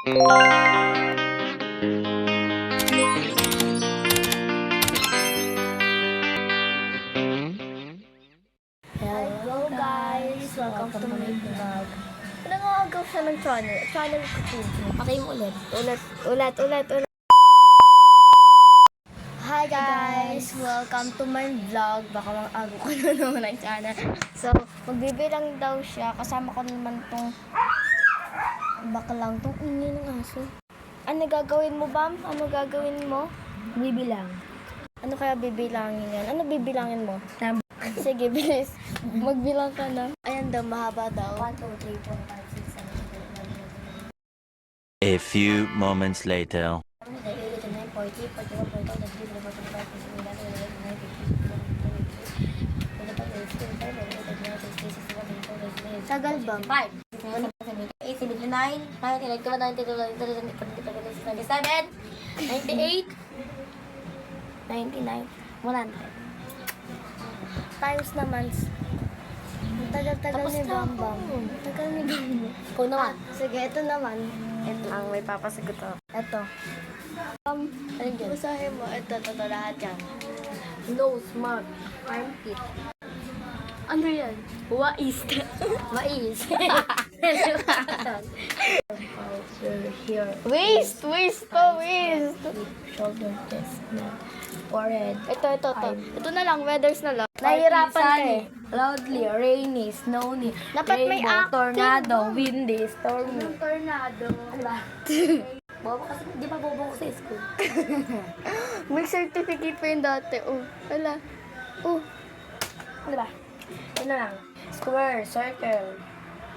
Hello guys! Welcome to my vlog. Nangangagaw siya ng channel. Channel ko po. Pakay mo ulit. Ulit, ulit, ulit, ulit. Hi guys! Welcome to my vlog. Baka mag-ago ko na naman ang channel. So, magbibilang daw siya. Kasama ko naman tong baklang tong ingay ng aso. Ano gagawin mo, Bam? Ano gagawin mo? Bibilang. Ano kaya bibilangin yan? Ano bibilangin mo? Sige, bilis. Magbilang ka na. Ayan daw, mahaba daw. 1, 2, 3, 4, 5, 6, 7, 8, 9, 10. A few moments later. Tagal ba? 5. 79, 99, 97, 98, 99, 100. Times naman. Ang tagal-tagal ni na Bam ako. Bam. Ang Tagal ni Bam Bam. Ikaw naman. Sige, ito naman. Ito ang may papasagot ako. Ito. Um, Alin dyan? basahin mo. Ito, ito, lahat yan. Nose, mouth, armpit. Ano yan? Wais. Mais. Here. Waist! Waist pa, waist! Shoulder, chest, neck, forehead. Ito, ito, ito. Ito na lang, weathers na lang. Nahihirapan ka Sunny, eh. Loudly, rainy, snowy, Dapat may acting tornado, ba? windy, stormy. tornado. Ano ba? bobo kasi, di ba bobo ko sa school? May certificate pa yun dati. Oh, wala. Oh, Ano ba? Ano lang? Square, circle.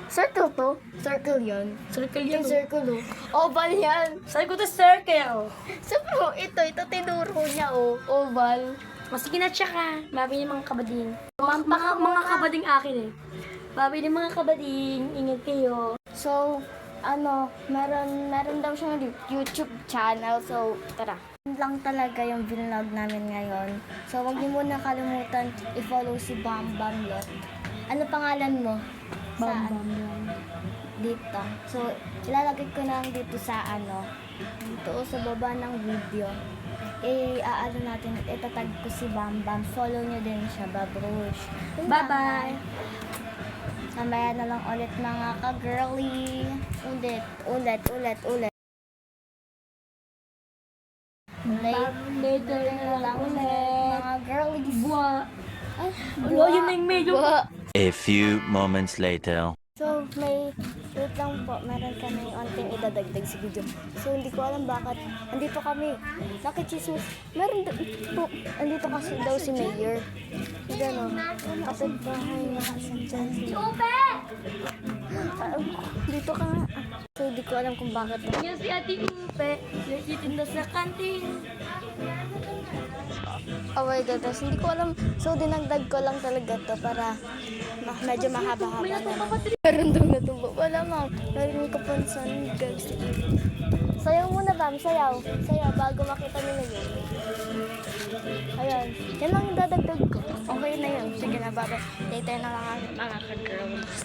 Circle to? Circle yun. Circle Yung circle, oh. Oval yan. Sabi ko to circle. Sabi mo, ito, ito tinuro niya, oh. Oval. Mas kinatsa ka. Babi ng mga kabading. Mga, mga, mga kabading akin eh. Babi ng mga kabading. Ingat kayo. So, ano, meron, meron daw siyang YouTube channel. So, tara. Yun lang talaga yung vlog namin ngayon. So, huwag niyo muna kalimutan i-follow si Bam Bam Lot. Ano pangalan mo? Saan? Dito. So, ilalagay ko na lang dito sa ano, dito sa baba ng video. Eh, aano natin, itatag ko si Bam Bam. Follow niyo din siya, Babrush. Bye-bye. Mamaya na lang ulit mga ka-girly. Ulit, ulit, ulit, ulit. Later, na lang ulit. Mga girlies. Buwa. Ay, Ulo, yun na yung medyo. Buwa. A few moments later. So, wait lang po, meron kami onting idadagdag sa video. So, hindi ko alam bakit. Andito kami. Nakichismis. Meron po. Andito kasi daw si Mayor. Gano'n. Kapit bahay na kasi dyan. Ah, Dito ka nga. So, hindi ko alam kung bakit. Yan si Ate Upe. Nagtitinda sa kantin. Oh my God, tapos hindi ko alam. So, dinagdag ko lang talaga to para medyo mahaba-haba naman. Meron daw natumbo. Wala ma'am. Narinig ko pa sa guys. Sayaw muna, Bam. Sayaw. Sayaw bago makita nila yun. Ayan. Yan lang yung dadagdag ko. Okay na yun. Sige na, baba. Later na lang ang mga ka-girls.